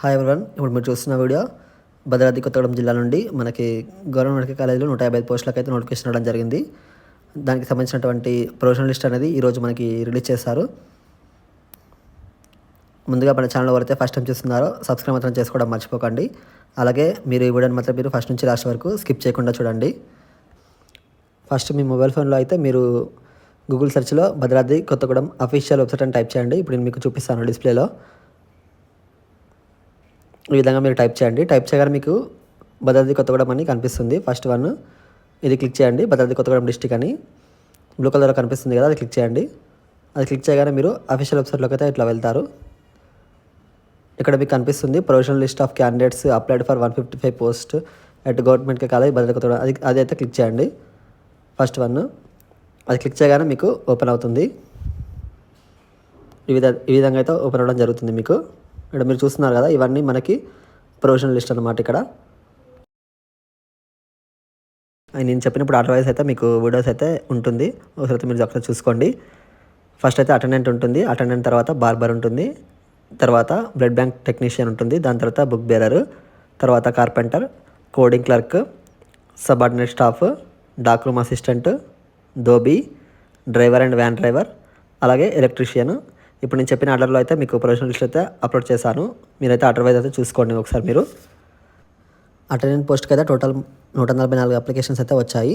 Hi everyone ఇప్పుడు మీరు చూస్తున్న వీడియో భద్రాద్రి కొత్తగూడెం జిల్లా నుండి మనకి గవర్నమెంట్ మెడికల్ కాలేజీలో నూట యాభై పోస్టులకు అయితే నోటిఫికేషన్ ఇవ్వడం జరిగింది. దానికి సంబంధించినటువంటి ప్రొవిజనల్ లిస్ట్ అనేది ఈరోజు మనకి రిలీజ్ చేస్తారు ముందుగా మన ఛానల్ ఎవరైతే ఫస్ట్ టైం చూస్తున్నారో సబ్స్క్రైబ్ మాత్రం చేసుకోవడం మర్చిపోకండి. అలాగే మీరు ఈ వీడియోని మాత్రం మీరు ఫస్ట్ నుంచి లాస్ట్ వరకు స్కిప్ చేయకుండా చూడండి. ఫస్ట్ మీ మొబైల్ ఫోన్లో అయితే మీరు గూగుల్ సెర్చ్లో భద్రాద్రి కొత్తగూడెం అఫీషియల్ వెబ్సైట్ అని టైప్ చేయండి. ఇప్పుడు నేను మీకు చూపిస్తాను డిస్ప్లేలో ఈ విధంగా మీరు టైప్ చేయండి. టైప్ చేయగానే మీకు భద్రాద్రి కొత్తగూడెం అని కనిపిస్తుంది. ఫస్ట్ వన్ ఇది క్లిక్ చేయండి. భద్రాద్రి కొత్తగూడెం డిస్టిక్ అని. బ్లూ కలర్లో కనిపిస్తుంది కదా అది క్లిక్ చేయండి. అది క్లిక్ చేయగానే మీరు అఫీషియల్ వెబ్సైట్లోకి అయితే ఇట్లా వెళ్తారు. ఇక్కడ మీకు కనిపిస్తుంది provisional list of candidates applied for one fifty five post at government college Bhadradri Kothagudem. అది అది అయితే క్లిక్ చేయండి. ఫస్ట్ వన్ అది క్లిక్ చేయగానే మీకు ఓపెన్ అవుతుంది. ఈ విధ ఈ విధంగా అయితే ఓపెన్ అవ్వడం జరుగుతుంది మీకు. ఇక్కడ మీరు చూస్తున్నారు కదా ఇవన్నీ మనకి ప్రొవిజనల్ లిస్ట్ అనమాట ఇక్కడ. నేను చెప్పినప్పుడు అడ్వైస్ అయితే మీకు వీడియోస్ అయితే ఉంటుంది. ఒకసారి మీరు ఒకసారి చూసుకోండి. ఫస్ట్ అయితే అటెండెంట్ ఉంటుంది. అటెండెంట్ తర్వాత బార్బర్ ఉంటుంది. తర్వాత బ్లడ్ బ్యాంక్ టెక్నీషియన్ ఉంటుంది. దాని తర్వాత బుక్ బేరర్ తర్వాత carpenter coding clerk subordinate staff dark room assistant dhobi driver and van driver అలాగే ఎలక్ట్రీషియన్ ఇప్పుడు నేను చెప్పిన ఆర్డర్లో అయితే మీకు ప్రొవిజనల్ లిస్ట్ అయితే అప్లోడ్ చేశాను. మీరైతే ఆర్డర్ వైజ్ అయితే చూసుకోండి ఒకసారి మీరు. అటెండెంట్ పోస్ట్కి అయితే టోటల్ నూట నలభై నాలుగు అప్లికేషన్స్ అయితే వచ్చాయి.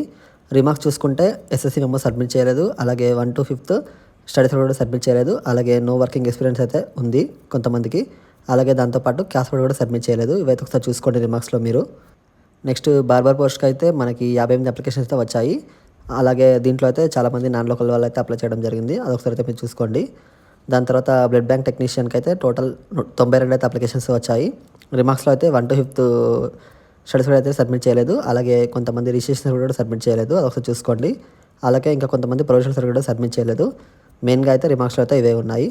రిమార్క్స్ చూసుకుంటే ఎస్ఎస్సీ మెంబర్ సబ్మిట్ చేయలేదు. అలాగే వన్ టు ఫిఫ్త్ స్టడీస్ కూడా సబ్మిట్ చేయలేదు. అలాగే నో వర్కింగ్ ఎక్స్పీరియన్స్ అయితే ఉంది కొంతమందికి. అలాగే దాంతోపాటు క్యాష్ కూడా సబ్మిట్ చేయలేదు. ఇవైతే ఒకసారి చూసుకోండి రిమార్క్స్లో మీరు. నెక్స్ట్ బార్బర్ పోస్ట్కి అయితే మనకి యాభై ఎనిమిది అప్లికేషన్స్ అయితే వచ్చాయి. అలాగే దీంట్లో అయితే చాలామంది నాన్ లోకల్ వాళ్ళు అయితే అప్లై చేయడం జరిగింది. అదొకసారి అయితే మీరు చూసుకోండి. దాని తర్వాత బ్లడ్ బ్యాంక్ టెక్నీషియన్కి అయితే టోటల్ తొంభై రెండు అయితే అప్లికేషన్స్ వచ్చాయి. రిమార్క్స్లో అయితే వన్ టు ఫిఫ్త్ స్టడీస్ కూడా అయితే సబ్మిట్ చేయలేదు. అలాగే కొంతమంది రిజిస్ట్రేషన్ కూడా సబ్మిట్ చేయలేదు. అదొకసారి చూసుకోండి. అలాగే ఇంకా కొంతమంది ప్రొవిజనల్ సర్వీ కూడా సబ్మిట్ చేయలేదు. మెయిన్గా అయితే రిమార్క్స్లో అయితే ఇవే ఉన్నాయి.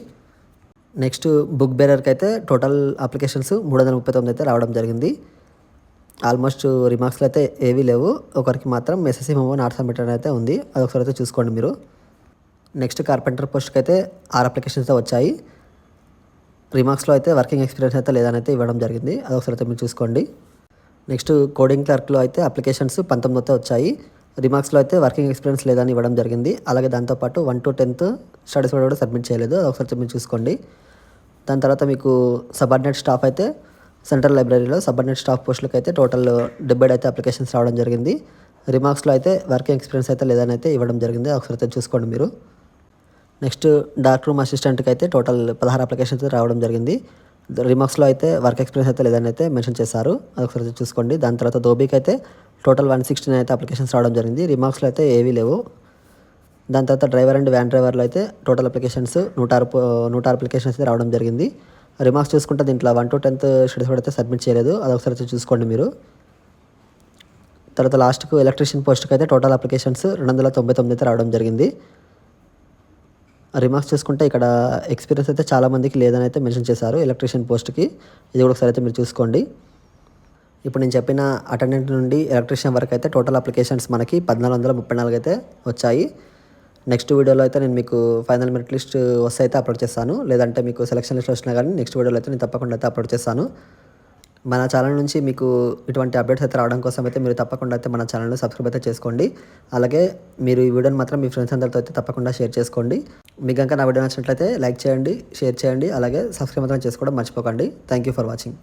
నెక్స్ట్ బుక్ బేరర్కి అయితే టోటల్ అప్లికేషన్స్ మూడు వందల ముప్పై తొమ్మిది అయితే రావడం జరిగింది. ఆల్మోస్ట్ రిమార్క్స్లో అయితే ఏవీ లేవు. ఒకరికి మాత్రం ఎస్ఎస్సీ మెమో నాట్ సబ్మిట్ అయితే ఉంది. అదొకసారి అయితే చూసుకోండి మీరు. నెక్స్ట్ కార్పెంటర్ పోస్ట్కి అయితే ఆరు అప్లికేషన్స్ అయితే వచ్చాయి. రిమార్క్స్లో అయితే వర్కింగ్ ఎక్స్పీరియన్స్ అయితే లేదని అయితే ఇవ్వడం జరిగింది. అదొకసారి అయితే మీరు చూసుకోండి. నెక్స్ట్ కోడింగ్ క్లర్క్లో అయితే అప్లికేషన్స్ పంతొమ్మిది అయితే వచ్చాయి. రిమార్క్స్లో అయితే వర్కింగ్ ఎక్స్పీరియన్స్ లేదని ఇవ్వడం జరిగింది. అలాగే దాంతోపాటు వన్ టు టెన్త్ స్టడీస్ కూడా సబ్మిట్ చేయలేదు. ఒకసారి మీరు చూసుకోండి. దాని తర్వాత మీకు సబార్డినేట్ స్టాఫ్ అయితే సెంట్రల్ లైబ్రరీలో సబార్డినేట్ స్టాఫ్ పోస్టులకు అయితే టోటల్ డెబ్బై అయితే అప్లికేషన్స్ రావడం జరిగింది. రిమార్క్స్లో అయితే వర్కింగ్ ఎక్స్పీరియన్స్ అయితే లేదని అయితే ఇవ్వడం జరిగింది. ఒకసారి అయితే చూసుకోండి మీరు. నెక్స్ట్ డార్క్ రూమ్ అసిస్టెంట్కి అయితే టోటల్ పదహారు అప్లికేషన్స్ రావడం జరిగింది. రిమార్క్స్లో అయితే వర్క్ ఎక్స్పీరియన్స్ అయితే లేదని అయితే మెన్షన్ చేశారు. అది ఒకసారి చూసుకోండి. దాని తర్వాత దోబీకి అయితే టోటల్ వన్ సిక్స్టీన్ అయితే అప్లికేషన్స్ రావడం జరిగింది. రిమార్క్స్లో అయితే ఏవీ లేవు. దాని తర్వాత డ్రైవర్ అండ్ వ్యాన్ డ్రైవర్లో అయితే టోటల్ అప్లికేషన్స్ నూట ఆరు నూట ఆరు అప్లికేషన్స్ అయితే రావడం జరిగింది. రిమార్క్స్ చూసుకుంటే దీంట్లో వన్ టు టెన్త్ స్టడీస్ కూడా అయితే సబ్మిట్ చేయలేదు. అది ఒకసారి చూసుకోండి మీరు. తర్వాత లాస్ట్కు ఎలక్ట్రీషియన్ పోస్ట్కి అయితే టోటల్ అప్లికేషన్స్ రెండు వందల తొంభై తొమ్మిది అయితే రావడం జరిగింది. రిమార్క్స్ చేసుకుంటే ఇక్కడ ఎక్స్పీరియన్స్ అయితే చాలామందికి లేదని అయితే మెన్షన్ చేశారు ఎలక్ట్రీషియన్ పోస్ట్కి ఇది కూడా ఒకసారి అయితే మీరు చూసుకోండి. ఇప్పుడు నేను చెప్పిన అటెండెంట్ నుండి ఎలక్ట్రీషియన్ వరకు అయితే టోటల్ అప్లికేషన్స్ మనకి పద్నాలుగు వందల ముప్పై నాలుగు అయితే వచ్చాయి. నెక్స్ట్ వీడియోలో అయితే నేను మీకు ఫైనల్ మెరిట్ లిస్ట్ వస్తే అయితే అప్లోడ్ చేస్తాను. లేదంటే మీకు సెలక్షన్ లిస్ట్ వచ్చినా కానీ నెక్స్ట్ వీడియోలో అయితే నేను తప్పకుండా అయితే అప్లోడ్ చేస్తాను. మన ఛానల్ నుంచి మీకు ఇటువంటి అప్డేట్స్ అయితే రావడం కోసం అయితే మీరు తప్పకుండా అయితే మన ఛానల్ని సబ్స్క్రైబ్ అయితే చేసుకోండి. అలాగే మీరు ఈ వీడియోని మాత్రం మీ ఫ్రెండ్స్ అందరితో అయితే తప్పకుండా షేర్ చేసుకోండి. మీకు కనుక నా వీడియో నచ్చినట్లయితే లైక్ చేయండి షేర్ చేయండి అలాగే సబ్స్క్రైబ్ మాత్రం చేసుకోవడం మర్చిపోకండి. Thank you for watching